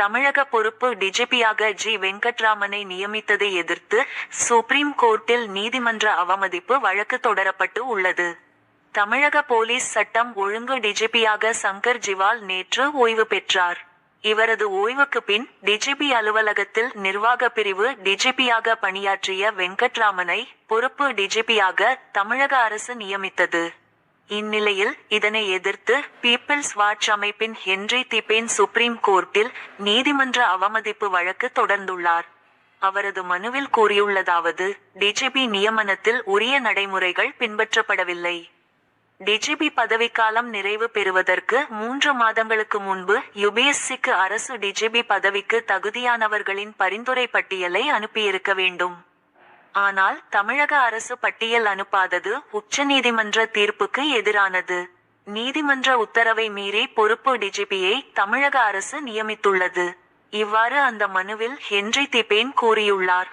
தமிழக பொறுப்பு டிஜிபியாக ஜி. வெங்கட்ராமனை நியமித்ததை எதிர்த்து சுப்ரீம் கோர்ட்டில் நீதிமன்ற அவமதிப்பு வழக்கு தொடரப்பட்டு உள்ளது. தமிழக போலீஸ் சட்டம் ஒழுங்கு டிஜிபியாக சங்கர் ஜிவால் நேற்று ஓய்வு பெற்றார். இவரது ஓய்வுக்கு பின் டிஜிபி அலுவலகத்தில் நிர்வாக பிரிவு டிஜிபியாக பணியாற்றிய வெங்கட்ராமனை பொறுப்பு டிஜிபியாக தமிழக அரசு நியமித்தது. இந்நிலையில் இதனை எதிர்த்து பீப்பிள்ஸ் வாட்ச் அமைப்பின் ஹென்றி திபேன் சுப்ரீம் கோர்ட்டில் நீதிமன்ற அவமதிப்பு வழக்கு தொடர்ந்துள்ளார். அவரது மனுவில் கூறியுள்ளதாவது டிஜிபி நியமனத்தில் உரிய நடைமுறைகள் பின்பற்றப்படவில்லை. டிஜிபி பதவிக்காலம் நிறைவு பெறுவதற்கு மூன்று மாதங்களுக்கு முன்பு யுபிஎஸ்சிக்கு அரசு டிஜிபி பதவிக்கு தகுதியானவர்களின் பரிந்துரை பட்டியலை அனுப்பியிருக்க வேண்டும். ஆனால் தமிழக அரசு பட்டியல் அனுப்பாதது உச்சநீதிமன்ற தீர்ப்புக்கு எதிரானது. நீதிமன்ற உத்தரவை மீறி பொறுப்பு டிஜிபியை தமிழக அரசு நியமித்துள்ளது. இவ்வாறு அந்த மனுவில் ஹென்றி திபேன் கூறியுள்ளார்.